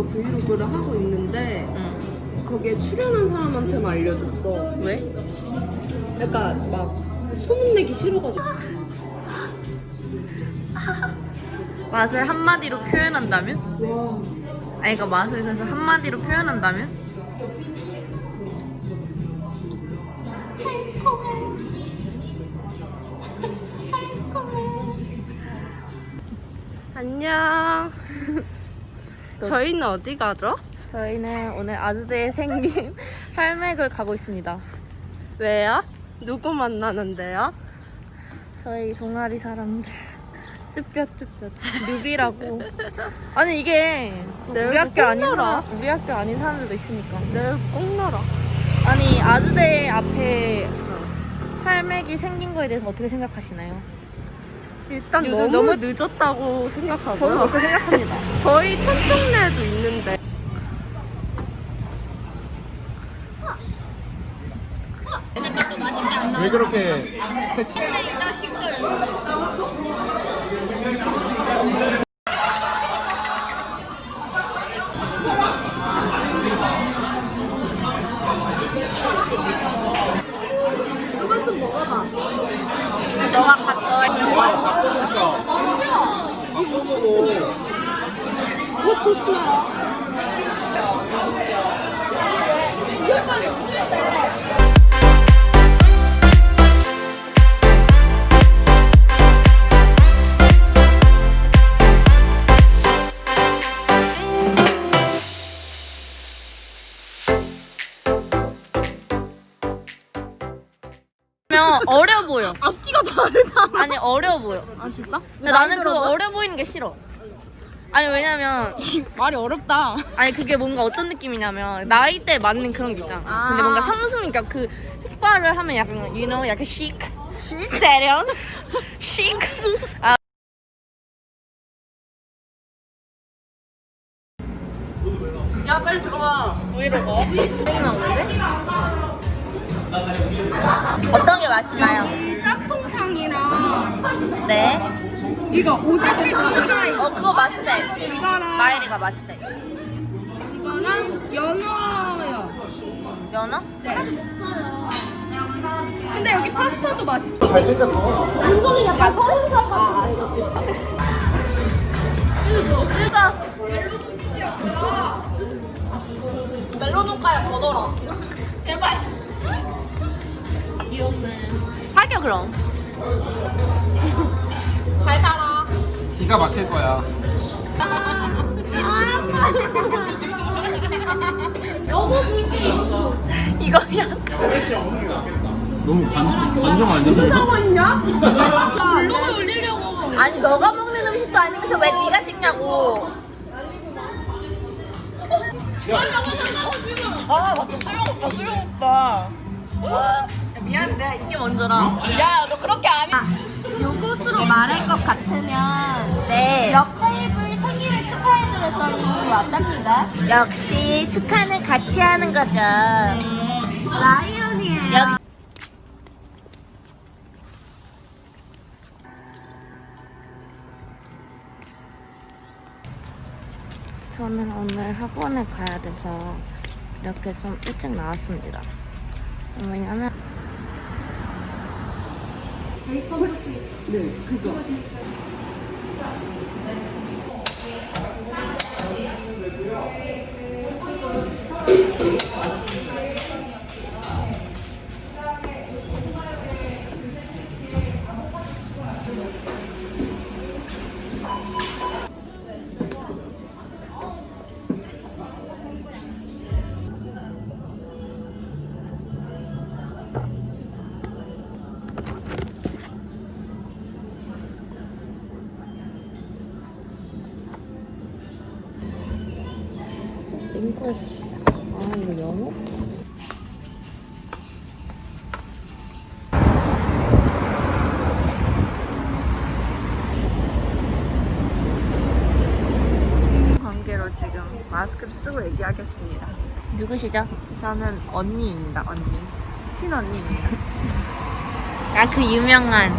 그거 브이로그를 하고 있는데 응. 거기에 출연한 사람한테만 알려줬어. 왜? 약간 막 소문내기 싫어가지고. 맛을 한마디로 표현한다면? 와. 아니 그러니까 맛을 그래서 한마디로 표현한다면? 안녕. 저희는 어디 가죠? 저희는 오늘 아즈대에 생긴 할맥을 가고 있습니다. 왜요? 누구 만나는데요? 저희 동아리 사람들 쭈뼛쭈뼛 뉴비라고 아니 이게 내 우리 학교 아닌 넣어라. 우리 학교 아닌 사람들도 있으니까 내일 꼭 넣어라. 아니 아즈대 앞에 할맥이 생긴 거에 대해서 어떻게 생각하시나요? 일단 요즘 너무, 너무- 늦었다고 생각하고요. 저는 그렇게 생각합니다. 저희 천정례도 있는데. 왜 그렇게 새치? 이거 면 어려 보여. 앞뒤가 다르잖아. 아니 어려 보여. 아 진짜? 근데 나는 그거 어려 보이는 게 싫어. 아니 왜냐면 말이 어렵다. 아니 그게 뭔가 어떤 느낌이냐면 나이 대 맞는 그런 게 있잖아. 아. 근데 뭔가 성수니까 그 흑발을 하면 약간 you know 약간 chic, 세련, chic. 아 야, 빨리 들어와. 브이로그. 어떤 게 맛있나요? 이 짬뽕탕이랑 네. 이거 오지치 후라이 어, 그거 맛있대. 이거랑 마이리가 맛있대. 이거랑 연어요. 연어? 네. 근데 여기 파스타도 맛있어. 잘 생겼어. 한국이 약간 서울 사람 아, 진짜. 멜론 옷가락 걷어라. 제발. 귀엽네. 사겨 그럼. 기가 막힐 거야. 이거 야. 너무 관, 안 되세요? 있냐? 블로그 올리려고. 아니 너가 먹는 음식도 아니면서 왜 네가 찍냐고. 아 맞다 수영 오빠 수영 오빠. 야, 미안한데 이게 먼저라. 야 너 그렇게 안 해. 요것으로 말할 것 같으면 네. 옆 테이블 생일을 축하해드렸더니 왔답니다. 역시 축하는 같이 하는 거죠. 라이언이에요. 역시. 저는 오늘 학원에 가야 돼서 이렇게 좀 일찍 나왔습니다. 왜냐면 네, 그거. 이 지금 마스크를 쓰고 얘기하겠습니다. 누구시죠? 저는 언니입니다, 언니. 친언니입니다. 아 그 유명한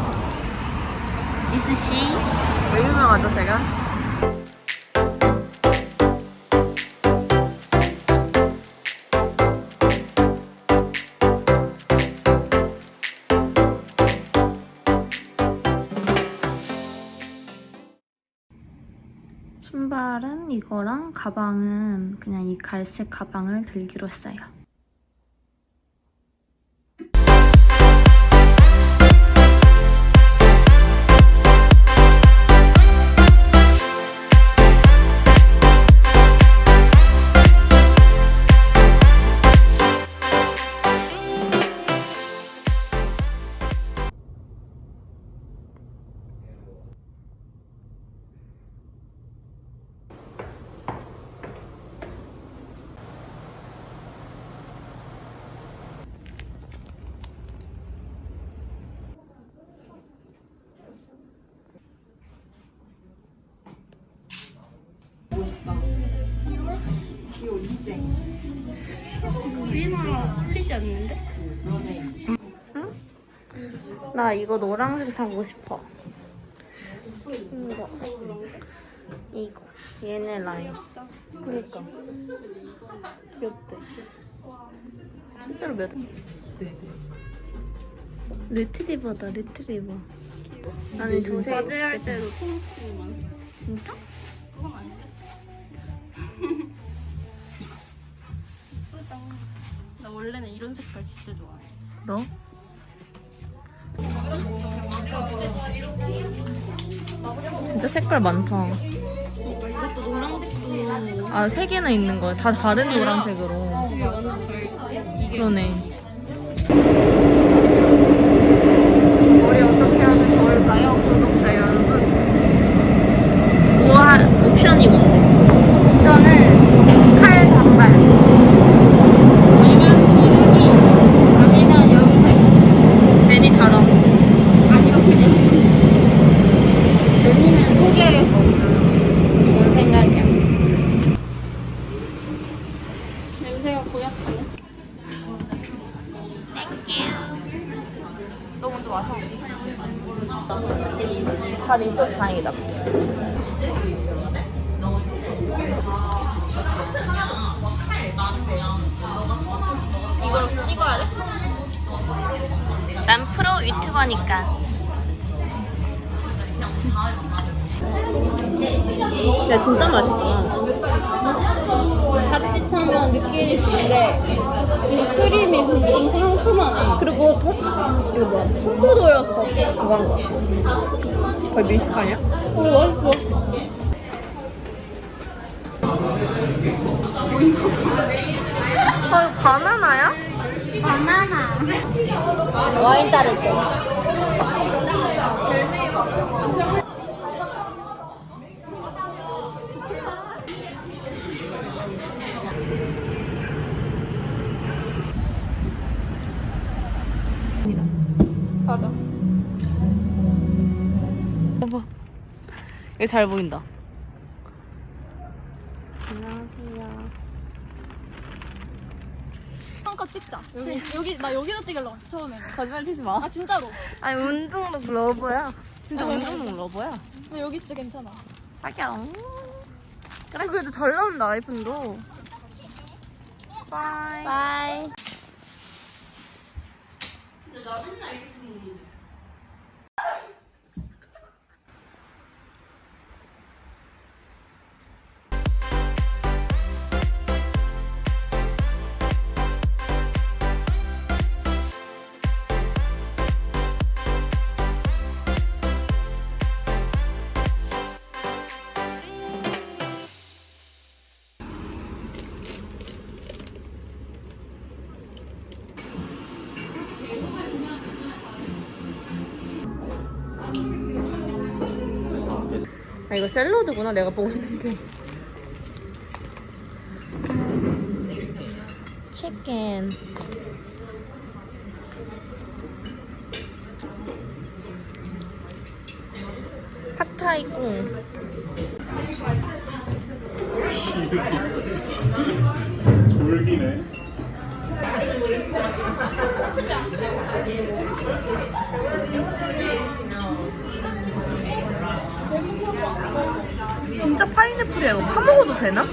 지수 씨. 왜 유명하죠, 제가? 이거랑 가방은 그냥 이 갈색 가방을 들기로 했어요. 우리나라 풀리지 않는데? 나 이거 노란색 사고 싶어. 이거. 이거. 얘네 라인. 그니까. 귀엽대. 실제로 몇 원? 리트리버다, 리트리버. 아니, 조색 과제할 때도 통증이 많았어. 진짜? 예쁘다. 원래는 이런 색깔 진짜 좋아해. 너? 진짜 색깔 많다. 이것도 노란색도 아, 세 개나 있는 거야. 다 다른 노란색으로. 이게 완전 밝다. 그러네. 머리 어떻게 하면 좋을까요? 구독자 여러분. 우와, 옵션이 뭔데? 저는 칼 단발. 아니면 기르기. 아니면 염색. 제니처럼. 아니요, 그냥. 제니는 소개해서. 좋은 생각이야. 냄새가 고약하네. 너 먼저 마셔. 잘 있어서 다행이다. 이걸 찍어야 돼? 난 프로 유튜버니까. 야 진짜 맛있다. 있는데 이 크림이 좀 상큼하네. 그리고 초, 이거 뭐야? 초코도여서 더 거야. 거의 밀식 아니야? 오 맛있어. 어, 바나나야? 와인 따를 때. 이거 잘 보인다. 안녕하세요. 한컷 찍자. 여기 여기 나 여기서 찍으려고 처음에. 거짓말 치지 마. 아 진짜로. 아니 운동복 러버야. 진짜 운동복 러버야. 근데 여기 진짜 괜찮아. 사겨. 그래 그래도 잘 나온다 아이폰도. 바이. 바이. 아 이거 샐러드구나 내가 보고 있는데. 치킨. 핫타이 꿍. 졸기네. 진짜 파인애플이야. 이거 파 먹어도 되나?